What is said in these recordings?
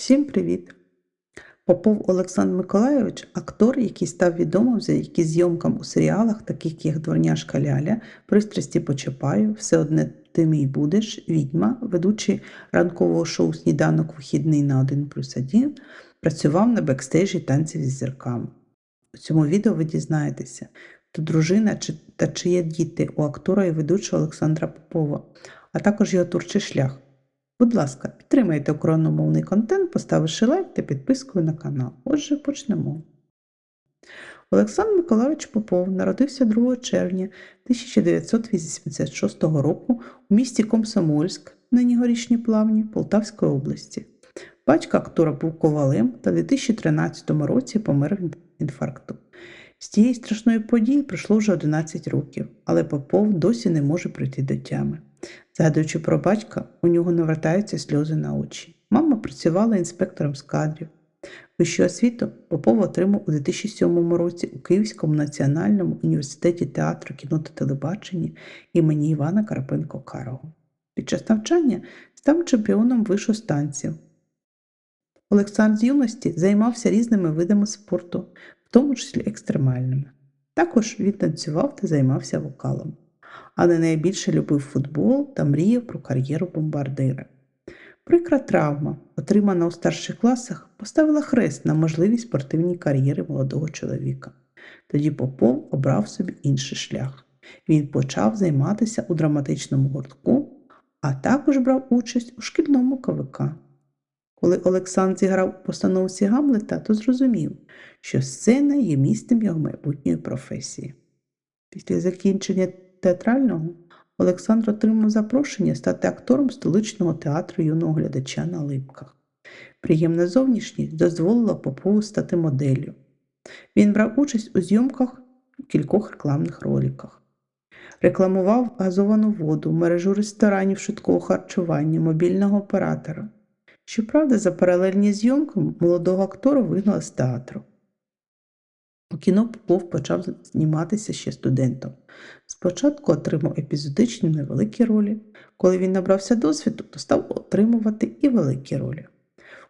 Всім привіт! Попов Олександр Миколайович актор, який став відомим завдяки зйомкам у серіалах, таких як Дворняжка Ляля, Пристрасті почепаю, Все одне ти мій будеш, Відьма, ведучий ранкового шоу Сніданок вихідний на 1 плюс 1, працював на бекстейжі танців зі зірками. У цьому відео ви дізнаєтеся, хто дружина чи, та чи є діти у актора і ведучого Олександра Попова, а також його творчий шлях. Будь ласка, підтримайте україномовний контент, поставивши лайк та підпискою на канал. Отже, почнемо. Олександр Миколайович Попов народився 2 червня 1986 року у місті Комсомольськ, нині горішні плавні Полтавської області. Батько актора був ковалем та в 2013 році помер від інфаркту. З цієї страшної події пройшло вже 11 років, але Попов досі не може прийти до тями. Згадуючи про батька, у нього навертаються сльози на очі. Мама працювала інспектором з кадрів. Вищу освіту Попов отримав у 2007 році у Київському національному університеті театру кіно та телебачення імені Івана Карпенко Карого. Під час навчання став чемпіоном вишу станців. Олександр з юності займався різними видами спорту, в тому числі екстремальними. Також він танцював та займався вокалом але найбільше любив футбол та мріяв про кар'єру бомбардира. Прикра травма, отримана у старших класах, поставила хрест на можливість спортивній кар'єри молодого чоловіка. Тоді Попов обрав собі інший шлях. Він почав займатися у драматичному гуртку, а також брав участь у шкільному КВК. Коли Олександр зіграв у постановці Гамлета, то зрозумів, що сцена є місцем його майбутньої професії. Після закінчення театрального Олександр отримав запрошення стати актором столичного театру юного глядача на Липках. Приємна зовнішність дозволила Попову стати моделлю. Він брав участь у зйомках у кількох рекламних роликах. Рекламував газовану воду, мережу ресторанів швидкого харчування, мобільного оператора. Щоправда, за паралельні зйомки молодого актора вигнали з театру. У кіно Попов почав зніматися ще студентом. Спочатку отримав епізодичні невеликі ролі. Коли він набрався досвіду, то став отримувати і великі ролі.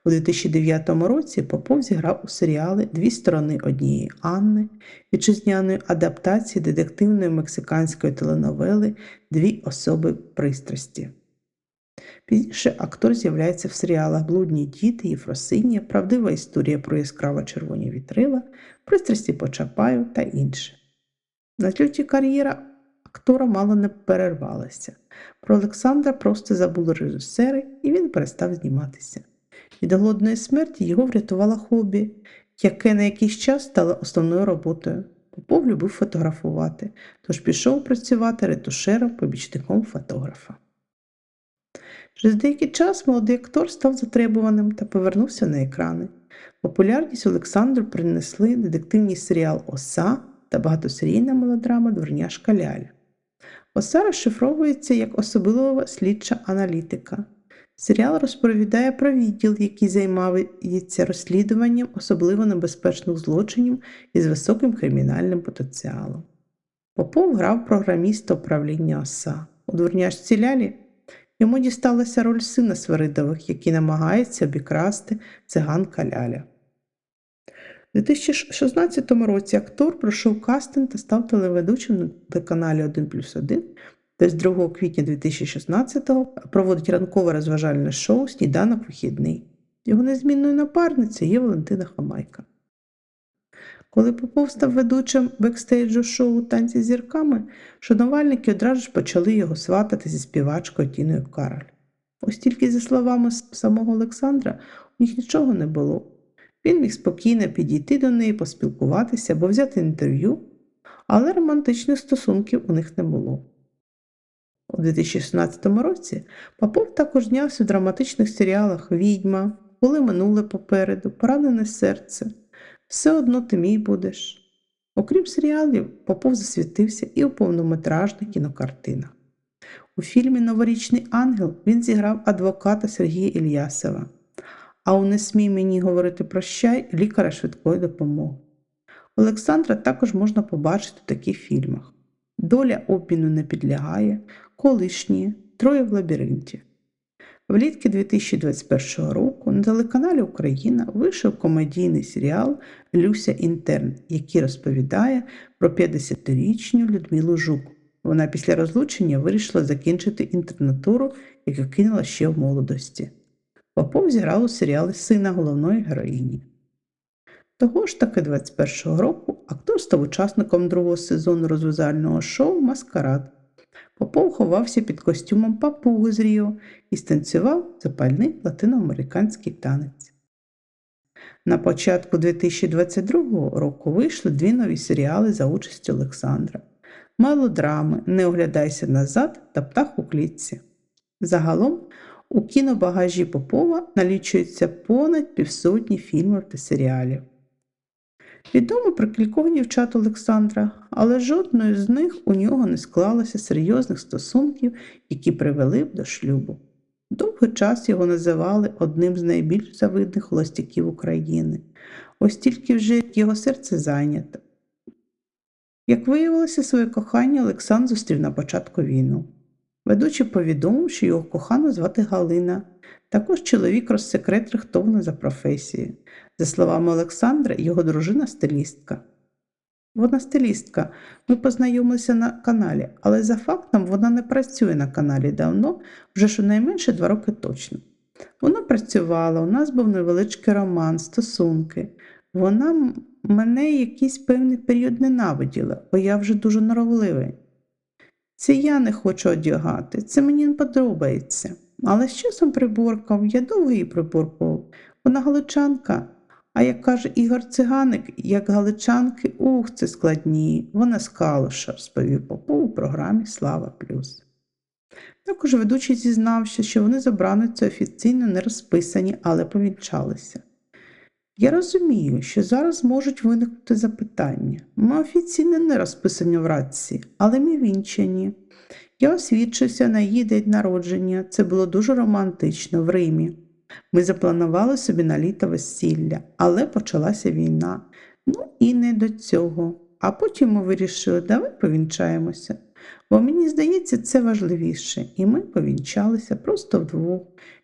У 2009 році Попов зіграв у серіали Дві сторони однієї Анни, вітчизняної адаптації детективної мексиканської теленовели Дві особи пристрасті. Пізніше актор з'являється в серіалах Блудні діти, Єфросинія, Правдива історія про яскраво червоні вітрила, Пристрасті по Чапаю та інше. На зльоті кар'єра актора мало не перервалася. Про Олександра просто забули режисери, і він перестав зніматися. Від голодної смерті його врятувало хобі, яке на якийсь час стало основною роботою. Попов любив фотографувати, тож пішов працювати ретушером, побічником фотографа. Через деякий час молодий актор став затребуваним та повернувся на екрани. Популярність Олександру принесли детективний серіал Оса та багатосерійна мелодрама Дворняшка Ляля. Оса розшифровується як особлива слідча аналітика. Серіал розповідає про відділ, який займається розслідуванням особливо небезпечних злочинів із високим кримінальним потенціалом. Попов грав програміста управління ОСА. У дворняшці Лялі йому дісталася роль сина Свиридових, який намагається обікрасти циганка Ляля. У 2016 році актор пройшов кастинг та став телеведучим на телеканалі 1 плюс 1, де з 2 квітня 2016-го проводить ранкове розважальне шоу Сніданок вихідний. Його незмінною напарницею є Валентина Хамайка. Коли Попов став ведучим бекстейджу шоу Танці з зірками, шанувальники одразу ж почали його сватати зі співачкою Тіною Кароль. Ось тільки, за словами самого Олександра, у них нічого не було. Він міг спокійно підійти до неї, поспілкуватися або взяти інтерв'ю, але романтичних стосунків у них не було. У 2016 році Попов також знявся в драматичних серіалах Відьма, Коли минуле попереду, Поранене серце, Все одно ти мій будеш. Окрім серіалів, Попов засвітився і у повнометражних кінокартинах. У фільмі Новорічний ангел він зіграв адвоката Сергія Ільясова а у не смій мені говорити прощай лікаря швидкої допомоги. Олександра також можна побачити в таких фільмах: Доля обміну не підлягає, колишні, троє в лабіринті. Влітки 2021 року на телеканалі Україна вийшов комедійний серіал Люся Інтерн, який розповідає про 50-річну Людмилу Жук. Вона після розлучення вирішила закінчити інтернатуру, яку кинула ще в молодості. Попов зіграв у серіалі сина головної героїні. Того ж таки 21-го року актор став учасником другого сезону розв'язального шоу Маскарад. Попов ховався під костюмом папуги з Ріо і станцював запальний латиноамериканський танець. На початку 2022 року вийшли дві нові серіали за участю Олександра мелодрами Не оглядайся назад та птах у клітці. Загалом у кінобагажі Попова налічується понад півсотні фільмів та серіалів. Відомо про кількох дівчат Олександра, але жодної з них у нього не склалося серйозних стосунків, які привели б до шлюбу. Довгий час його називали одним з найбільш завидних холостяків України, ось тільки вже його серце зайнято. Як виявилося, своє кохання Олександр зустрів на початку війну. Ведучий повідомив, що його кохану звати Галина. Також чоловік розсекретив, хто вона за професією. За словами Олександра, його дружина стилістка. Вона стилістка. Ми познайомилися на каналі, але за фактом вона не працює на каналі давно, вже щонайменше два роки точно. Вона працювала, у нас був невеличкий роман, стосунки. Вона мене якийсь певний період ненавиділа, бо я вже дуже норовливий. Це я не хочу одягати, це мені не подобається. Але з часом приборкав, я довго її приборкував. Вона галичанка. А як каже Ігор Циганик, як галичанки, ух, це складні. Вона з Калуша, розповів Попов у програмі Слава Плюс. Також ведучий зізнався, що вони з обраницею офіційно не розписані, але повінчалися. Я розумію, що зараз можуть виникнути запитання. Ми офіційно не розписані в радці, але ми вінчані. Я освідчився на її день народження. Це було дуже романтично в Римі. Ми запланували собі на літо весілля, але почалася війна. Ну і не до цього. А потім ми вирішили, давай повінчаємося. Бо мені здається, це важливіше. І ми повінчалися просто вдвох,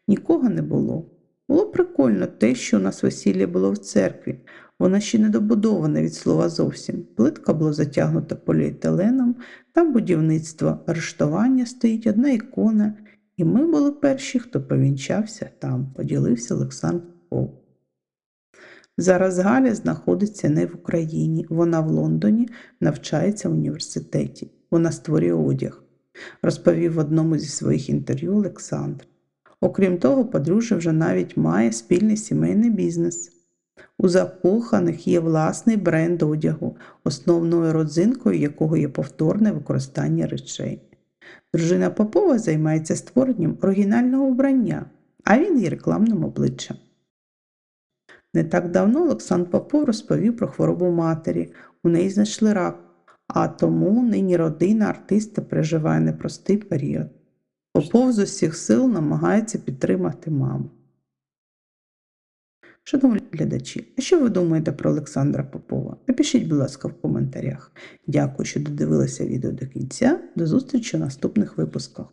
нікого не було. Було прикольно те, що у нас весілля було в церкві. Вона ще не добудована від слова зовсім. Плитка була затягнута поліетиленом, там будівництво, арештування стоїть одна ікона, і ми були перші, хто повінчався там, поділився Олександр Попов. Зараз Галя знаходиться не в Україні, вона в Лондоні навчається в університеті. Вона створює одяг, розповів в одному зі своїх інтерв'ю Олександр. Окрім того, подружжя вже навіть має спільний сімейний бізнес. У закоханих є власний бренд одягу, основною родзинкою якого є повторне використання речей. Дружина Попова займається створенням оригінального вбрання, а він є рекламним обличчям. Не так давно Олександр Попов розповів про хворобу матері. У неї знайшли рак, а тому нині родина артиста переживає непростий період. Попов з усіх сил намагається підтримати маму. Шановні глядачі, а що ви думаєте про Олександра Попова? Напишіть, будь ласка, в коментарях. Дякую, що додивилися відео до кінця. До зустрічі у наступних випусках.